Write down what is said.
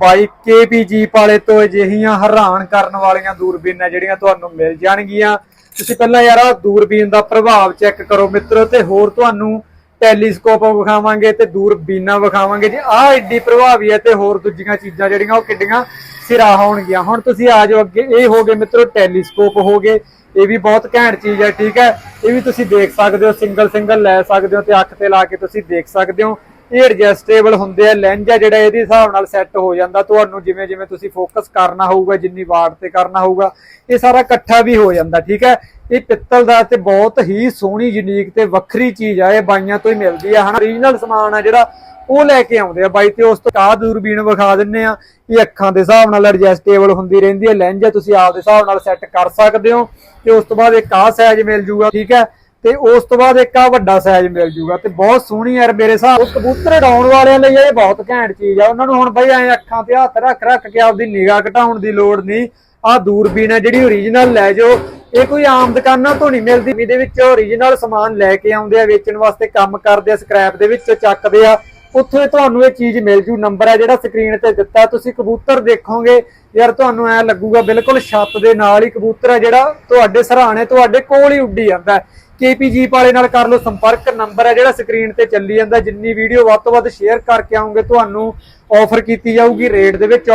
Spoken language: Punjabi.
ਬਾਈ ਕੇਪੀ ਵਾਲੇ ਤੋਂ ਅਜਿਹੀਆਂ ਹੈਰਾਨ ਕਰਨ ਵਾਲੀਆਂ ਦੂਰਬੀਨਾਂ ਜਿਹੜੀਆਂ ਤੁਹਾਨੂੰ ਮਿਲ ਜਾਣਗੀਆਂ। ਤੁਸੀਂ ਪਹਿਲਾਂ ਯਾਰ ਆਹ ਦੂਰਬੀਨ ਦਾ ਪ੍ਰਭਾਵ ਚੈੱਕ ਕਰੋ ਮਿੱਤਰੋ ਤੇ ਹੋਰ ਤੁਹਾਨੂੰ ਟੈਲੀਸਕੋਪ ਵਿਖਾਵਾਂਗੇ ਤੇ ਦੂਰਬੀਨਾਂ ਵਿਖਾਵਾਂਗੇ। ਜੀ ਆਹ ਐਡੀ ਪ੍ਰਭਾਵੀ ਹੈ ਤੇ ਹੋਰ ਦੂਜੀਆਂ ਚੀਜ਼ਾਂ ਜਿਹੜੀਆਂ ਉਹ ਕਿੱਡੀਆਂ ਸਿਰਾ ਹੋਣਗੀਆਂ। ਹੁਣ ਤੁਸੀਂ ਆ ਜਾਓ ਅੱਗੇ। ਇਹ ਹੋ ਗਏ ਮਿੱਤਰੋ ਟੈਲੀਸਕੋਪ ਹੋ ਗਏ। ਇਹ ਵੀ ਬਹੁਤ ਘੈਂਟ ਚੀਜ਼ ਹੈ, ਠੀਕ ਹੈ? ਇਹ ਵੀ ਤੁਸੀਂ ਦੇਖ ਸਕਦੇ ਹੋ ਸਿੰਗਲ ਸਿੰਗਲ ਲੈ ਸਕਦੇ ਹੋ ਤੇ ਅੱਖ ਤੇ ਲਾ ਕੇ ਤੁਸੀਂ ਦੇਖ ਸਕਦੇ ਹੋ। ਇਹ ਐਡਜਸਟੇਬਲ ਹੁੰਦੇ ਆ ਲੈਂਜ ਆ ਜਿਹੜਾ ਇਹਦੇ ਹਿਸਾਬ ਨਾਲ ਸੈੱਟ ਹੋ ਜਾਂਦਾ। ਤੁਹਾਨੂੰ ਜਿਵੇਂ ਜਿਵੇਂ ਤੁਸੀਂ ਫੋਕਸ ਕਰਨਾ ਹੋਊਗਾ, ਜਿੰਨੀ ਵਾਟ ਤੇ ਕਰਨਾ ਹੋਊਗਾ, ਇਹ ਸਾਰਾ ਇਕੱਠਾ ਵੀ ਹੋ ਜਾਂਦਾ, ਠੀਕ ਹੈ? ਇਹ ਪਿੱਤਲ ਦਾ ਤੇ ਬਹੁਤ ਹੀ ਸੋਹਣੀ ਯੂਨੀਕ ਤੇ ਵੱਖਰੀ ਚੀਜ਼ ਆ, ਇਹ ਬਾਈਆਂ ਤੋਂ ਹੀ ਮਿਲਦੀ ਆ, ਹਨਾ? ਓਰੀਜਨਲ ਸਮਾਨ ਆ ਜਿਹੜਾ, ਉਹ ਲੈ ਕੇ ਆਉਂਦੇ ਆ ਬਾਈ ਤੇ, ਉਸ ਤੋਂ ਆ ਦੂਰਬੀਨ ਵਿਖਾ ਦਿੰਨੇ ਆ। ਇਹ ਅੱਖਾਂ ਦੇ ਹਿਸਾਬ ਨਾਲ ਐਡਜਸਟੇਬਲ ਹੁੰਦੀ ਰਹਿੰਦੀ ਹੈ ਲੈਂਜ ਤੁਸੀਂ ਆਪ ਦੇ ਹਿਸਾਬ ਨਾਲ ਸੈੱਟ ਕਰ ਸਕਦੇ ਹੋ। ਤੇ ਉਸ ਤੋਂ ਬਾਅਦ ਇਹ ਆਹ ਸਾਈਜ਼ ਮਿਲ ਜੂਗਾ, ਠੀਕ ਹੈ? ਤੇ ਉਸ ਤੋਂ ਬਾਅਦ ਇੱਕ ਆ ਵੱਡਾ ਸਾਈਜ਼ ਮਿਲ ਜੂਗਾ ਤੇ ਬਹੁਤ ਸੋਹਣੀ ਯਾਰ ਮੇਰੇ ਹਿਸਾਬ ਕਬੂਤਰ ਉਡਾਉਣ ਵਾਲਿਆਂ ਲਈ ਇਹ ਬਹੁਤ ਘੈਂਟ ਚੀਜ਼ ਆ। ਉਹਨਾਂ ਨੂੰ ਹੁਣ ਬਈ ਐ ਅੱਖਾਂ ਤੇ ਹੱਥ ਰੱਖ ਰੱਖ ਕੇ ਆਪਦੀ ਨਿਗਾਹ ਘਟਾਉਣ ਦੀ ਲੋੜ ਨਹੀਂ। ਆ ਦੂਰਬੀਨ ਹੈ ਜਿਹੜੀ ਓਰੀਜਨਲ ਲੈ ਜਾਓ। ਇਹ ਕੋਈ ਆਮ ਦੁਕਾਨਾਂ ਤੋਂ ਨਹੀਂ ਮਿਲਦੀ। ਇਹਦੇ ਵਿੱਚ ਓਰੀਜਨਲ ਸਮਾਨ ਲੈ ਕੇ ਆਉਂਦੇ ਆ, ਵੇਚਣ ਵਾਸਤੇ ਕੰਮ ਕਰਦੇ ਆ ਸਕ੍ਰੈਪ ਦੇ ਵਿੱਚ ਚੱਕਦੇ ਆ। ਉੱਥੇ ਤੁਹਾਨੂੰ ਇਹ ਚੀਜ਼ ਮਿਲ ਜੂ। ਨੰਬਰ ਹੈ ਜਿਹੜਾ ਸਕਰੀਨ ਤੇ ਦਿੱਤਾ। ਤੁਸੀਂ ਕਬੂਤਰ ਦੇਖੋਗੇ। ਯਾਰ ਤੁਹਾਨੂੰ ਐ ਲੱਗੂਗਾ ਬਿਲਕੁਲ ਛੱਤ ਦੇ ਨਾਲ ਹੀ ਕਬੂਤਰ ਹੈ ਜਿਹੜਾ ਤੁਹਾਡੇ ਸਰਾਣੇ, ਤੁਹਾਡੇ ਕੋਲ ਹੀ ਉੱਡੀ ਜਾਂਦਾ। ਹੈ ਕੇਪੀਜੀ ਵਾਲੇ ਨਾਲ ਕਰ ਲਓ ਸੰਪਰਕ, ਨੰਬਰ ਹੈ ਜਿਹੜਾ ਸਕਰੀਨ ਤੇ ਚੱਲੀ ਜਾਂਦਾ। ਜਿੰਨੀ ਵੀਡੀਓ ਵੱਧ ਤੋਂ ਵੱਧ ਸ਼ੇਅਰ ਕਰਕੇ ਆਉਂਗੇ, ਤੁਹਾਨੂੰ ਆਫਰ ਕੀਤੀ ਜਾਊਗੀ ਰੇਟ ਦੇ ਵਿੱਚ